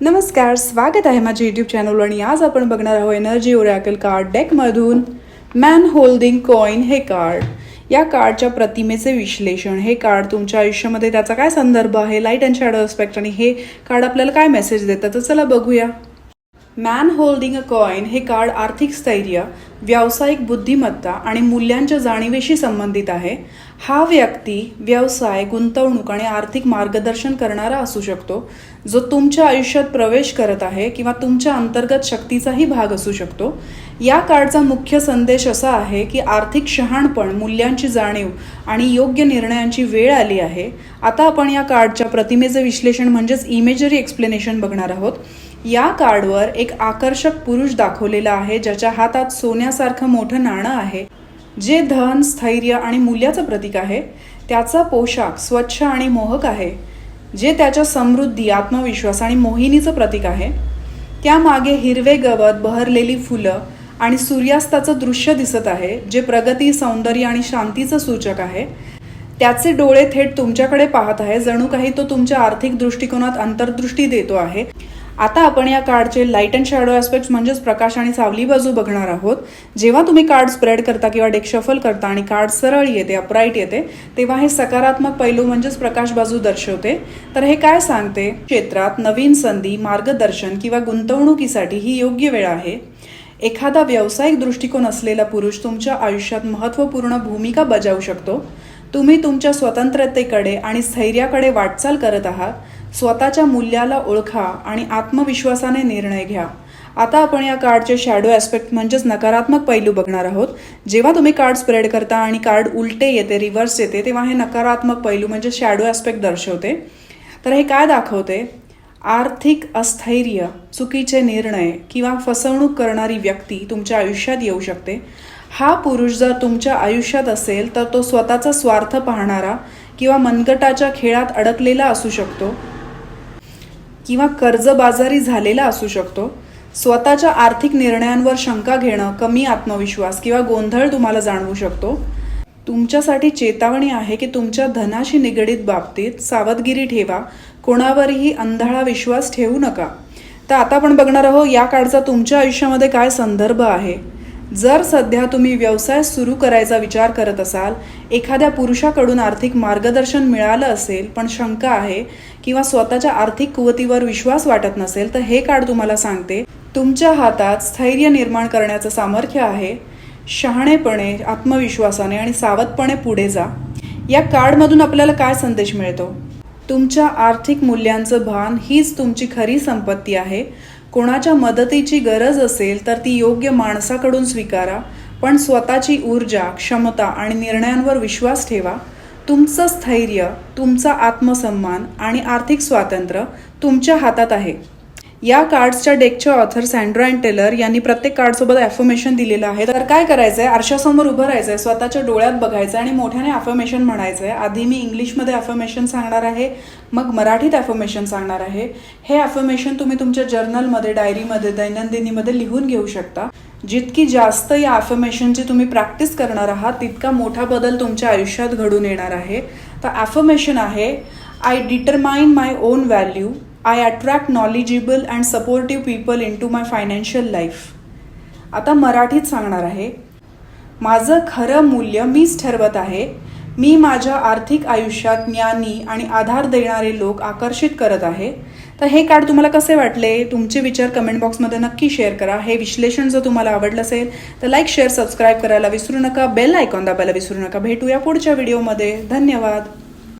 नमस्कार स्वागत आहे माझ्या यूट्यूब चॅनल आणि आज आपण बघणार आहोत एनर्जी ओरॅकल कार्ड डेकमधून मॅन होल्डिंग कॉइन हे कार्ड या कार्डच्या प्रतिमेचे विश्लेषण. हे कार्ड तुमच्या आयुष्यामध्ये त्याचा काय संदर्भ आहे? लाइट अँड शॅडो अस्पेक्ट आणि हे कार्ड आपल्याला काय मेसेज देतं? तर चला बघूया. मॅन होल्डिंग अ कॉइन हे कार्ड आर्थिक स्थैर्य व्यावसायिक बुद्धिमत्ता आणि मूल्यांच्या जाणीवेशी संबंधित आहे. हा व्यक्ती व्यवसाय गुंतवणूक आणि आर्थिक मार्गदर्शन करणारा असू शकतो जो तुमच्या आयुष्यात प्रवेश करत आहे किंवा तुमच्या अंतर्गत शक्तीचाही भाग असू शकतो. या कार्डचा मुख्य संदेश असा आहे की आर्थिक शहाणपण मूल्यांची जाणीव आणि योग्य निर्णयांची वेळ आली आहे. आता आपण या कार्डच्या प्रतिमेचे विश्लेषण म्हणजेच इमेजरी एक्सप्लेनेशन बघणार आहोत. या कार्डवर एक आकर्षक पुरुष दाखवलेला आहे ज्याच्या हातात सोन्यासारखं मोठं नाणं आहे जे धन स्थैर्य आणि मूल्याचं प्रतीक आहे. त्याचा पोशाख स्वच्छ आणि मोहक आहे जे त्याच्या समृद्धी आत्मविश्वास आणि मोहिनीचं प्रतीक आहे. त्यामागे हिरवे गवत बहरलेली फुलं आणि सूर्यास्ताचं दृश्य दिसत आहे जे प्रगती सौंदर्य आणि शांतीचं सूचक आहे. त्याचे डोळे थेट तुमच्याकडे पाहत आहे जणू काही तो तुमच्या आर्थिक दृष्टिकोनात अंतर्दृष्टी देतो आहे. आता आपण या कार्डचे लाइट अँड शॅडो ॲस्पेक्ट्स म्हणजेच प्रकाश आणि सावली बाजू बघणार आहोत. जेव्हा तुम्ही कार्ड स्प्रेड करता किंवा डेक शफल करता आणि कार्ड सरळ येते अपराईट येते तेव्हा हे सकारात्मक पैलू म्हणजेच प्रकाश बाजू दर्शवते. तर हे काय सांगते? क्षेत्रात नवीन संधी मार्गदर्शन किंवा गुंतवणुकीसाठी ही योग्य वेळ आहे. एखादा व्यावसायिक दृष्टिकोन असलेला पुरुष तुमच्या आयुष्यात महत्त्वपूर्ण भूमिका बजावू शकतो. तुम्ही तुमच्या स्वतंत्रतेकडे आणि स्थैर्याकडे वाटचाल करत आहात. स्वतःच्या मूल्याला ओळखा आणि आत्मविश्वासाने निर्णय घ्या. आता आपण या कार्डचे शॅडो ॲस्पेक्ट म्हणजेच नकारात्मक पैलू बघणार आहोत. जेव्हा तुम्ही कार्ड स्प्रेड करता आणि कार्ड उलटे येते रिव्हर्स येते तेव्हा हे नकारात्मक पैलू म्हणजे शॅडो ॲस्पेक्ट दर्शवते. तर हे काय दाखवते? आर्थिक अस्थैर्य चुकीचे निर्णय किंवा फसवणूक करणारी व्यक्ती तुमच्या आयुष्यात येऊ शकते. हा पुरुष जर तुमच्या आयुष्यात असेल तर तो स्वतःचा स्वार्थ पाहणारा किंवा मनगटाच्या खेळात अडकलेला असू शकतो. किंवा कर्जबाजारी झालेला असू शकतो. स्वतःच्या आर्थिक निर्णयांवर शंका घेणं कमी आत्मविश्वास किंवा गोंधळ तुम्हाला जाणवू शकतो. तुमच्यासाठी चेतावणी आहे की तुमच्या धनाशी निगडीत बाबतीत सावधगिरी ठेवा. कोणावरही अंधाळा विश्वास ठेवू नका. तर आता आपण बघणार आहोत या काळचा तुमच्या आयुष्यामध्ये काय संदर्भ आहे. जर सध्या तुम्ही व्यवसाय सुरू करायचा विचार करत असाल एखाद्या पुरुषाकडून आर्थिक मार्गदर्शन मिळालं असेल पण शंका आहे किंवा स्वतःच्या आर्थिक कुवतीवर विश्वास वाटत नसेल तर हे कार्ड तुम्हाला सांगते तुमच्या हातात स्थैर्य निर्माण करण्याचं सामर्थ्य आहे. शहाणेपणे आत्मविश्वासाने आणि सावधपणे पुढे जा. या कार्डमधून आपल्याला काय संदेश मिळतो? तुमच्या आर्थिक मूल्यांचं भान हीच तुमची खरी संपत्ती आहे. कोणाच्या मदतीची गरज असेल तर ती योग्य माणसाकडून स्वीकारा पण स्वतःची ऊर्जा क्षमता आणि निर्णयांवर विश्वास ठेवा. तुमचं स्थैर्य तुमचा आत्मसन्मान आणि आर्थिक स्वातंत्र्य तुमच्या हातात आहे. या कार्ड्सच्या डेकच्या ऑथर सँड्रा अँड टेलर यांनी प्रत्येक कार्डसोबत ॲफर्मेशन दिलेलं आहे. तर काय करायचं आहे आरशासमोर उभं राहायचं आहे स्वतःच्या डोळ्यात बघायचं आणि मोठ्याने ॲफर्मेशन म्हणायचं आहे आधी मी इंग्लिशमध्ये ॲफर्मेशन सांगणार आहे मग मराठीत ॲफर्मेशन सांगणार आहे. हे ॲफर्मेशन तुम्ही तुमच्या जर्नलमध्ये डायरीमध्ये दैनंदिनीमध्ये लिहून घेऊ शकता. जितकी जास्त या ॲफर्मेशनची तुम्ही प्रॅक्टिस करणार आहात तितका मोठा बदल तुमच्या आयुष्यात घडून येणार आहे. तर ॲफर्मेशन आहे I determine my own value I attract knowledgeable and supportive people into my financial life आता मराठीत सांगणार आहे. माझं खरं मूल्य मीच ठरवत आहे. मी माझ्या आर्थिक आयुष्यात ज्ञानी आणि आधार देणारे लोक आकर्षित करत आहे. तर हे कार्ड तुम्हाला कसे वाटले? तुमचे विचार कमेंट बॉक्समध्ये नक्की शेअर करा. हे विश्लेषण जर तुम्हाला आवडलं असेल तर लाईक शेअर सबस्क्राईब करायला विसरू नका. बेल आयकॉन दाबायला विसरू नका. भेटूया पुढच्या व्हिडिओमध्ये धन्यवाद.